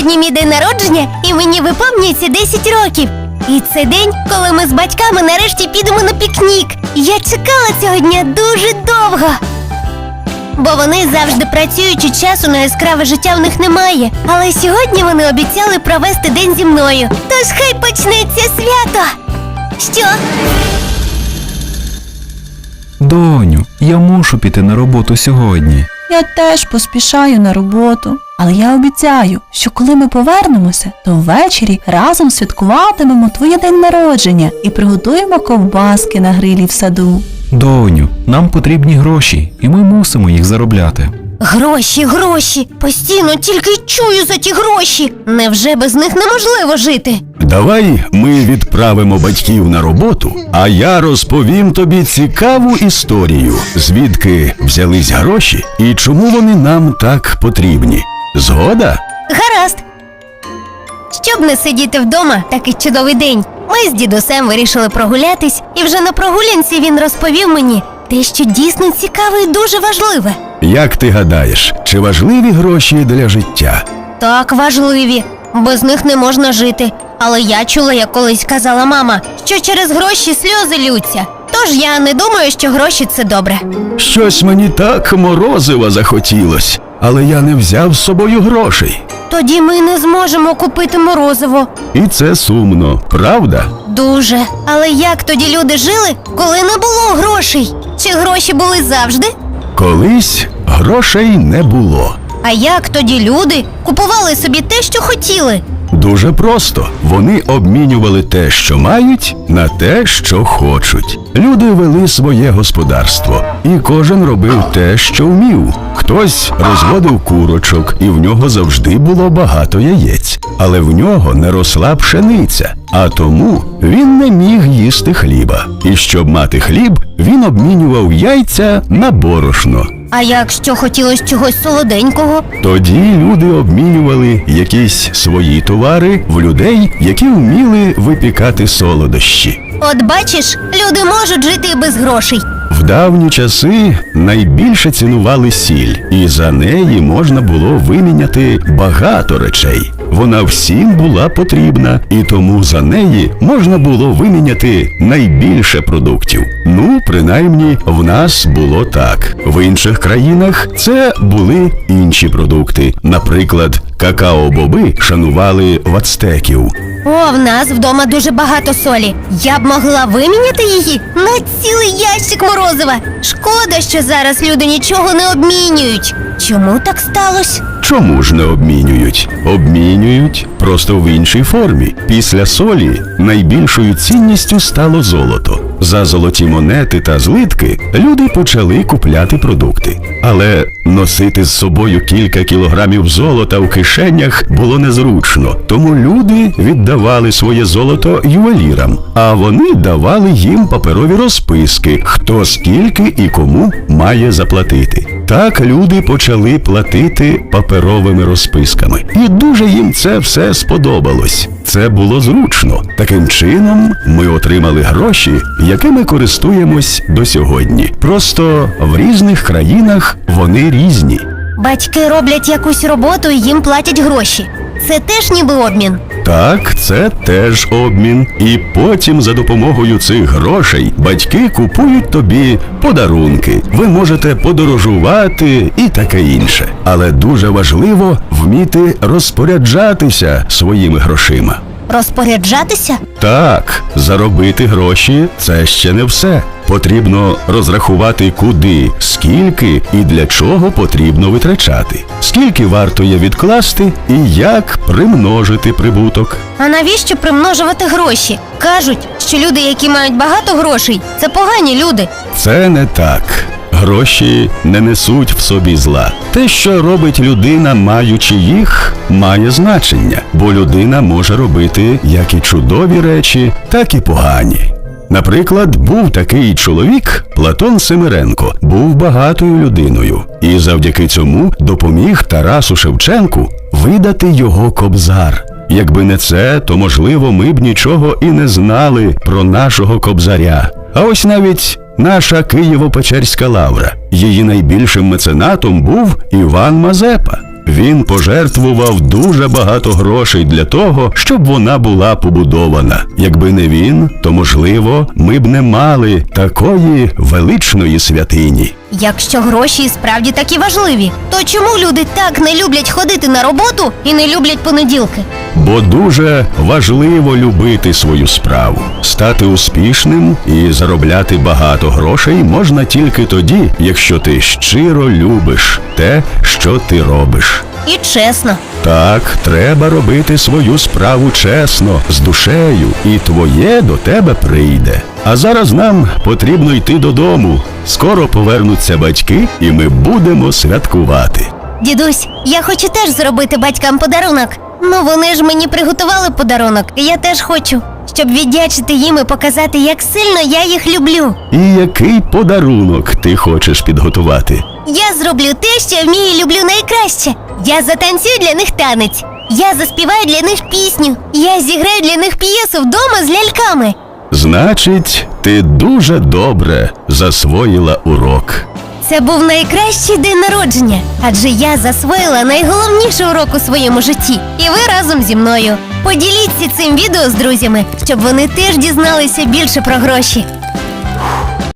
Сьогодні мій день народження, і мені виповнюється 10 років. І це день, коли ми з батьками нарешті підемо на пікнік. Я чекала цього дня дуже довго. Бо вони завжди працюють і часу на яскраве життя в них немає. Але сьогодні вони обіцяли провести день зі мною. Тож хай почнеться свято. Що? Доню, я мушу піти на роботу сьогодні. Я теж поспішаю на роботу, але я обіцяю, що коли ми повернемося, то ввечері разом святкуватимемо твоє день народження і приготуємо ковбаски на грилі в саду. Доню, нам потрібні гроші, і ми мусимо їх заробляти. Гроші, гроші. Постійно тільки чую за ті гроші. Невже без них неможливо жити? Давай ми відправимо батьків на роботу, а я розповім тобі цікаву історію, звідки взялись гроші і чому вони нам так потрібні. Згода? Гаразд. Щоб не сидіти вдома, такий чудовий день. Ми з дідусем вирішили прогулятись, і вже на прогулянці він розповів мені те, що дійсно цікаве і дуже важливе. Як ти гадаєш, чи важливі гроші для життя? Так важливі. Без них не можна жити. Але я чула, як колись казала мама, що через гроші сльози лються. Тож я не думаю, що гроші це добре. Щось мені так морозива захотілось, але я не взяв з собою грошей. Тоді ми не зможемо купити морозиво. І це сумно, правда? Дуже. Але як тоді люди жили, коли не було грошей? Чи гроші були завжди? Колись грошей не було. А як тоді люди купували собі те, що хотіли? Дуже просто. Вони обмінювали те, що мають, на те, що хочуть. Люди вели своє господарство, і кожен робив те, що вмів. Хтось розводив курочок, і в нього завжди було багато яєць, але в нього не росла пшениця, а тому він не міг їсти хліба. І щоб мати хліб, він обмінював яйця на борошно. А якщо хотілося чогось солоденького? Тоді люди обмінювали якісь свої товари в людей, які вміли випікати солодощі. От бачиш, люди можуть жити і без грошей. В давні часи найбільше цінували сіль, і за неї можна було виміняти багато речей. Вона всім була потрібна, і тому за неї можна було виміняти найбільше продуктів. Ну, принаймні, в нас було так. В інших країнах це були інші продукти. Наприклад, какао-боби шанували в ацтеків. О, в нас вдома дуже багато солі. Я б могла виміняти її на цілий ящик морозива. Шкода, що зараз люди нічого не обмінюють. Чому так сталося? Чому ж не обмінюють? Обмінюють просто в іншій формі. Після солі найбільшою цінністю стало золото. За золоті монети та злитки люди почали купляти продукти. Але носити з собою кілька кілограмів золота в кишенях було незручно, тому люди віддавали своє золото ювелірам, а вони давали їм паперові розписки, хто скільки і кому має заплатити. Так люди почали платити паперовими розписками. І дуже їм це все сподобалось. Це було зручно. Таким чином ми отримали гроші, якими користуємось до сьогодні. Просто в різних країнах вони різні. Батьки роблять якусь роботу і їм платять гроші. Це теж ніби обмін. Так, це теж обмін. І потім за допомогою цих грошей батьки купують тобі подарунки. Ви можете подорожувати і таке інше. Але дуже важливо вміти розпоряджатися своїми грошима. Розпоряджатися? Так, заробити гроші це ще не все. Потрібно розрахувати, куди, скільки і для чого потрібно витрачати, скільки варто є відкласти і як примножити прибуток. А навіщо примножувати гроші? Кажуть, що люди, які мають багато грошей, це погані люди. Це не так. Гроші не несуть в собі зла. Те, що робить людина, маючи їх, має значення, бо людина може робити як і чудові речі, так і погані. Наприклад, був такий чоловік, Платон Семиренко, був багатою людиною, і завдяки цьому допоміг Тарасу Шевченку видати його кобзар. Якби не це, то можливо ми б нічого і не знали про нашого кобзаря. А ось навіть наша Києво-Печерська лавра. Її найбільшим меценатом був Іван Мазепа. Він пожертвував дуже багато грошей для того, щоб вона була побудована. Якби не він, то можливо, ми б не мали такої величної святині. Якщо гроші справді такі важливі, то чому люди так не люблять ходити на роботу і не люблять понеділки? Бо дуже важливо любити свою справу. Стати успішним і заробляти багато грошей можна тільки тоді, якщо ти щиро любиш те, що ти робиш. І чесно. Так, треба робити свою справу чесно, з душею, і твоє до тебе прийде. А зараз нам потрібно йти додому. Скоро повернуться батьки, і ми будемо святкувати. Дідусь, я хочу теж зробити батькам подарунок. Ну вони ж мені приготували подарунок, і я теж хочу, щоб віддячити їм і показати, як сильно я їх люблю. І який подарунок ти хочеш підготувати? Я зроблю те, що вмію і люблю найкраще. Я затанцюю для них танець. Я заспіваю для них пісню. Я зіграю для них п'єсу вдома з ляльками. Значить, ти дуже добре засвоїла урок. Це був найкращий день народження, адже я засвоїла найголовніший урок у своєму житті. І ви разом зі мною. Поділіться цим відео з друзями, щоб вони теж дізналися більше про гроші.